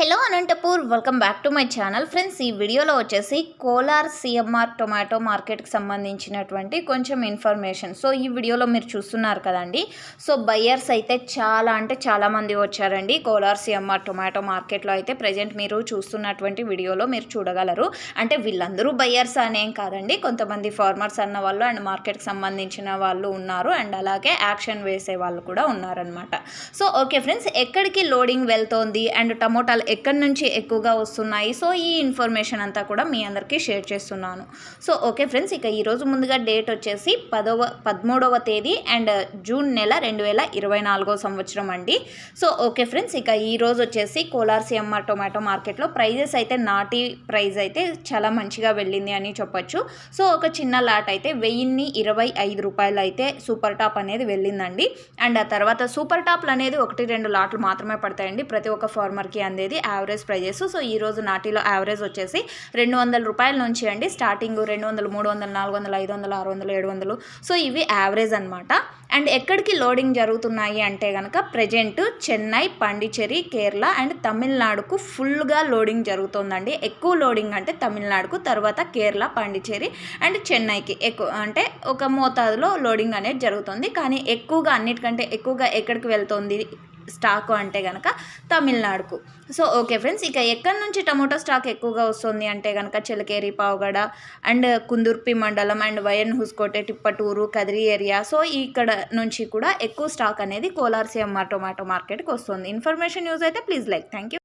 Hello Anantapur welcome back to my channel friends ఈ వీడియోలో వచ్చేసి కోలార్ సిఎంఆర్ టొమాటో మార్కెట్కి సంబంధించినటువంటి కొంచెం ఇన్ఫర్మేషన్ సో ఈ వీడియోలో మీరు చూస్తున్నారు కదండి. సో బయ్యర్స్ అయితే చాలా అంటే చాలామంది వచ్చారండి. కోలార్ సిఎంఆర్ టొమాటో మార్కెట్లో అయితే ప్రజెంట్ మీరు చూస్తున్నటువంటి వీడియోలో మీరు చూడగలరు. అంటే వీళ్ళందరూ బయ్యర్స్ అనేం కాదండి. కొంతమంది ఫార్మర్స్ అన్న వాళ్ళు అండ్ మార్కెట్కి సంబంధించిన వాళ్ళు ఉన్నారు. అండ్ అలాగే యాక్షన్ వేసే వాళ్ళు కూడా ఉన్నారనమాట సో ఓకే ఫ్రెండ్స్ ఎక్కడికి లోడింగ్ వెళ్తోంది? అండ్ టమోటాలు ఎక్కడి నుంచి ఎక్కువగా వస్తున్నాయి. సో ఈ ఇన్ఫర్మేషన్ అంతా కూడా మీ అందరికీ షేర్ చేస్తున్నాను. సో ఓకే ఫ్రెండ్స్ ఇక ఈరోజు ముందుగా డేట్ వచ్చేసి పదవ పదమూడవ తేదీ అండ్ జూన్ నెల రెండు వేల ఇరవై నాలుగో సంవత్సరం అండి. సో ఓకే ఫ్రెండ్స్ ఇక ఈరోజు వచ్చేసి కోలార్ సిఎంఆర్ టొమాటో మార్కెట్లో ప్రైజెస్ అయితే నాటి ప్రైజ్ అయితే చాలా మంచిగా వెళ్ళింది అని చెప్పొచ్చు. సో ఒక చిన్న లాట్ అయితే వెయ్యిన్ని ఇరవై ఐదు రూపాయలు అయితే సూపర్ టాప్ అనేది వెళ్ళిందండి. అండ్ ఆ తర్వాత సూపర్ టాప్లు అనేది ఒకటి రెండు లాట్లు మాత్రమే పడతాయండి. ప్రతి ఒక్క ఫార్మర్కి అందేది యావరేజ్ ప్రైజెస్ సో ఈరోజు నాటిలో యావరేజ్ వచ్చేసి రెండు వందల రూపాయల నుంచి అండి స్టార్టింగ్ రెండు వందలు మూడు వందలు నాలుగు వందలు ఐదు వందలు ఆరు వందలు ఏడు వందలు. సో ఇవి యావరేజ్ అనమాట అండ్ ఎక్కడికి లోడింగ్ జరుగుతున్నాయి అంటే కనుక ప్రజెంట్ చెన్నై పాండిచ్చేరి కేరళ అండ్ తమిళనాడుకు ఫుల్గా లోడింగ్ జరుగుతుందండి. ఎక్కువ లోడింగ్ అంటే తమిళనాడుకు తర్వాత కేరళ పాండిచ్చేరి అండ్ చెన్నైకి ఎక్కువ అంటే ఒక మోతాదులో లోడింగ్ అనేది జరుగుతుంది. కానీ ఎక్కువగా అన్నిటికంటే ఎక్కువగా ఎక్కడికి వెళ్తుంది? స్టాకు అంటే కనుక తమిళనాడుకు. సో ఓకే ఫ్రెండ్స్ ఇక ఎక్కడి నుంచి టమోటో స్టాక్ ఎక్కువగా వస్తుంది అంటే కనుక చిలకేరి పావుగడ అండ్ కుందుర్పి మండలం అండ్ వయన్ హుస్కోటే టిప్పటూరు కదిరి ఏరియా. సో ఇక్కడ నుంచి కూడా ఎక్కువ స్టాక్ అనేది కోలార్ సిఎంఆర్ టొమాటో మార్కెట్కి వస్తుంది. ఇన్ఫర్మేషన్ యూజ్ అయితే ప్లీజ్ లైక్. Thank you